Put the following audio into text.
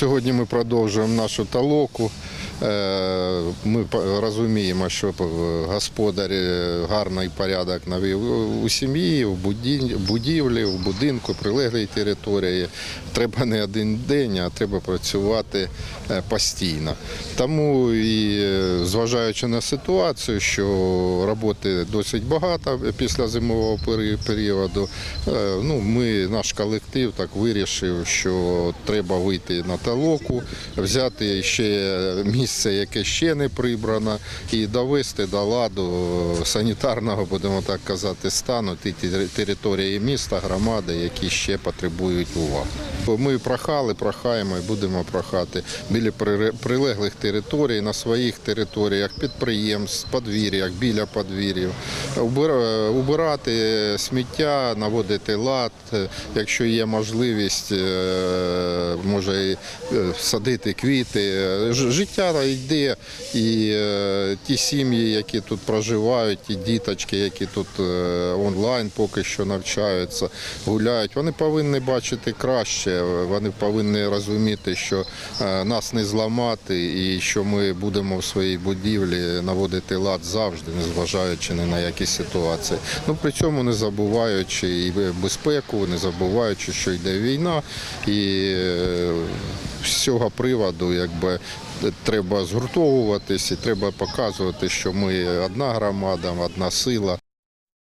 Сьогодні ми продовжуємо нашу талоку. Е, Ми розуміємо, що господар гарний порядок навів у сім'ї, в будівлі, в будинку, прилеглій території. Треба не один день, а треба працювати е, постійно. Тому і е, зважаючи на ситуацію, що роботи досить багато після зимового періоду, ну, ми, наш колектив так вирішив, що треба вийти на толоку, взяти ще місце, яке ще не прибрано, і довести до ладу санітарного, будемо так казати, стану ті території міста, громади, які ще потребують уваги. Ми прохали, прохаємо і будемо прохати біля прилеглих територій, на своїх територіях, підприємств, подвір'ях, біля подвір'їв, убирати сміття, наводити лад, якщо є можливість, е, може і, е, садити квіти. Життя йде, і е, ті сім'ї, які тут проживають, ті діточки, які тут онлайн поки що навчаються, гуляють, вони повинні бачити краще, вони повинні розуміти, що е, нас не зламати і що ми будемо в своїй будівлі наводити лад завжди, незважаючи ні на які ситуації. Ну при цьому не забуваючи і безпеку, не забуваючи, що йде війна, і е, з цього приводу, якби. Треба згуртовуватись і треба показувати, що ми одна громада, одна сила.